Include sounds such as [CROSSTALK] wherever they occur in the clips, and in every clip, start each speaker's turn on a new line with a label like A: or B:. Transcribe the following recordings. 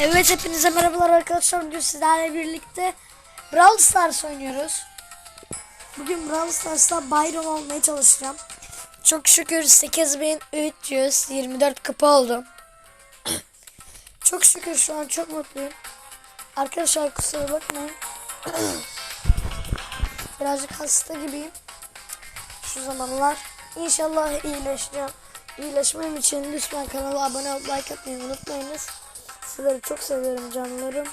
A: Evet hepinize merhabalar arkadaşlar. Bugün sizlerle birlikte Brawl Stars oynuyoruz. Bugün Brawl Stars'ta Byron olmaya çalışacağım. Çok şükür 8324 kapı oldum. [CLEARS THROAT] çok şükür şu an çok mutluyum. Arkadaşlar kusura bakmayın. [CLEARS THROAT] Birazcık hasta gibiyim. Şu zamanlar. İnşallah iyileşeceğim. İyileşmem için lütfen kanala abone olup like atmayı unutmayınız. Sizleri çok seviyorum canlarım.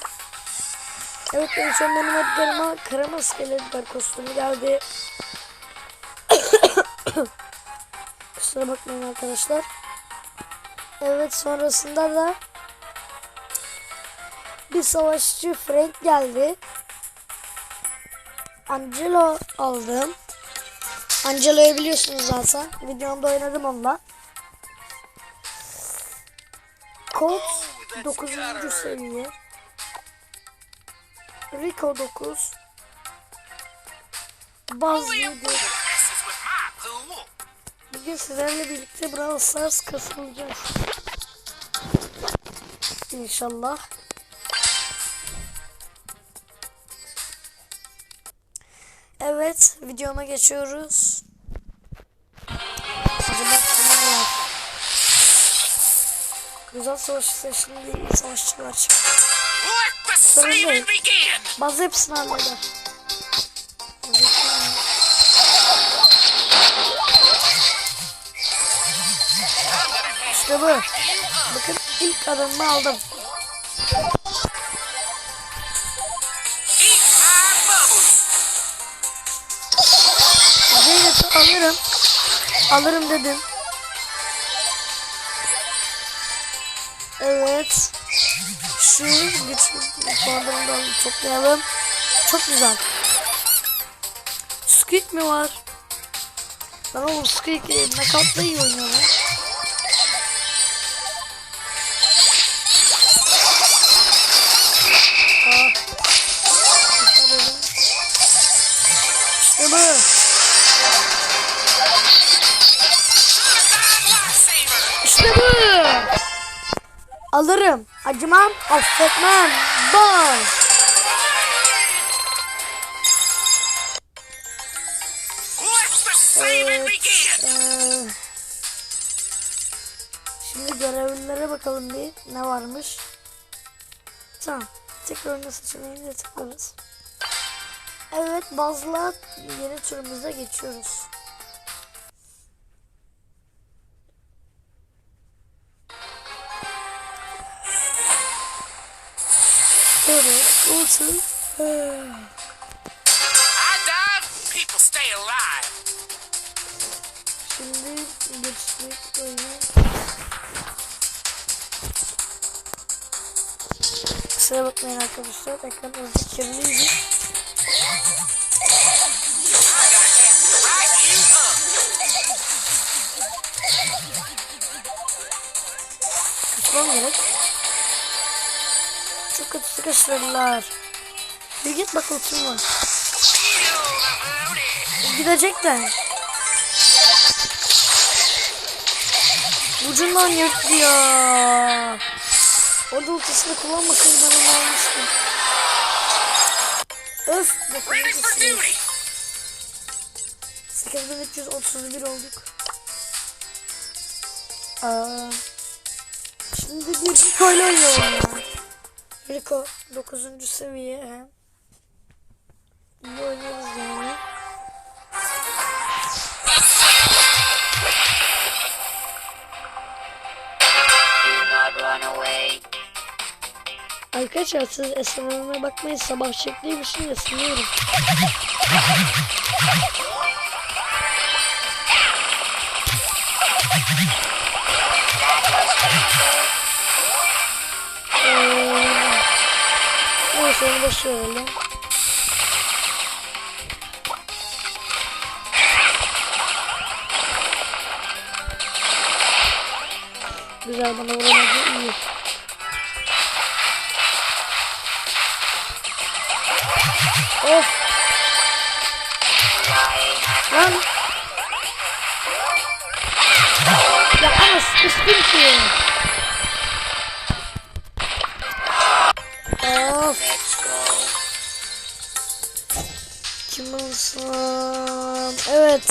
A: Evet en son benim Edgar'ıma kara maskeli Edgar kostümü geldi. [COUGHS] Kusura bakmayın arkadaşlar. Evet sonrasında da bir savaşçı Frank geldi. Angelo aldım. Angelo'yu biliyorsunuz zaten. Videomda oynadım onunla. Colt 9. seviye. Rico 9. Buzz 7. Bugün sizlerle birlikte Brawl Stars kasılacağız. İnşallah. Evet, videoma geçiyoruz. Kimler Güzel savaşçı seçtim diye iyi savaşçılar çıktı. Sorun değil. Bazı hepsini halleder. İşte bu. Bakın ilk adımımı aldım. Zeynep'i alırım. Alırım dedim. Evet. Şu güçlü puanlarından toplayalım. Çok güzel. Squeak mi var? Lan oğlum Squeak knockout'la iyi oynuyor Alırım. Acımam. Affetmem. Bam. Evet. Ee, şimdi görevlilere bakalım bir ne varmış. Tamam. Tekrar oyna seçeneğine tıklarız. Evet bazla yeni turumuza geçiyoruz. Evet, olsun. Şimdi geçtik oyuna. Kusura bakmayın arkadaşlar. Ekran azıcık kirliydi. Kaçmam gerek. Çok kötü sıkıştırdılar. Bir git bak ultim var.
B: Bloated.
A: Gidecekler. Ucundan yırttı ya. Orada ultisini kullanmasaydı ben onu almıştım. Öf. Dokuzuncusu.
B: duty!
A: 8331 olduk. Aa, şimdi bir Rico ile oynayalım ya. Rico 9. seviye hem. İyi oynarız yani. Arkadaşlar siz esnememe bakmayın sabah çektiğim için esniyorum. Neyse onu boş verelim. Güzel bana vuramadı iyi. Of. Lan. Ya ama sıkıştım ki. Of. Kim olsam? Evet.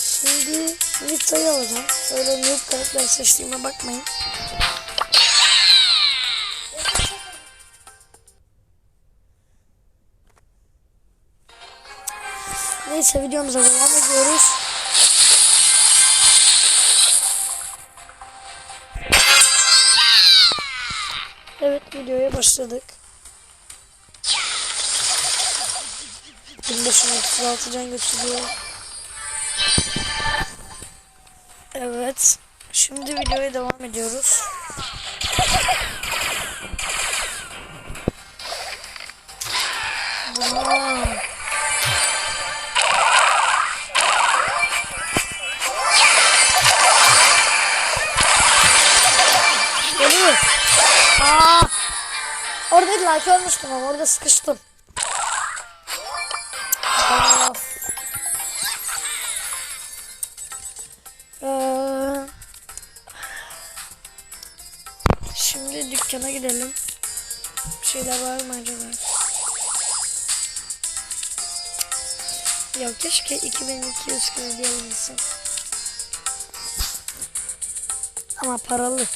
A: Şimdi Nita'yı alacağım. Öyle noob karakter seçtiğime bakmayın. Neyse videomuza devam ediyoruz. Başladık. 1536 can götürüyor. Evet. Şimdi videoya devam ediyoruz. Wow. Like olmuştum ama orada sıkıştım. Aa. Ee, şimdi dükkana gidelim. Bir şeyler var mı acaba? Ya keşke 2200 kredi alabilsem. Ama paralı.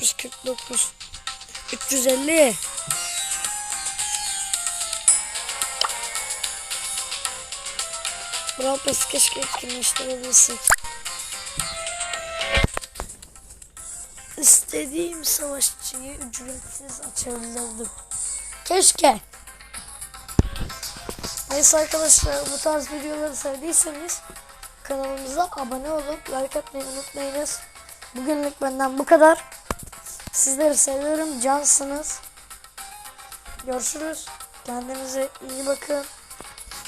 A: 349 350 Brawl Pass keşke etkinleştirebilsek. İstediğim savaşçıyı ücretsiz açabilirdim. Keşke. Neyse arkadaşlar bu tarz videoları sevdiyseniz kanalımıza abone olup like atmayı unutmayınız. Bugünlük benden bu kadar. Sizleri seviyorum. Cansınız. Görüşürüz. Kendinize iyi bakın.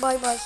A: Bay bay.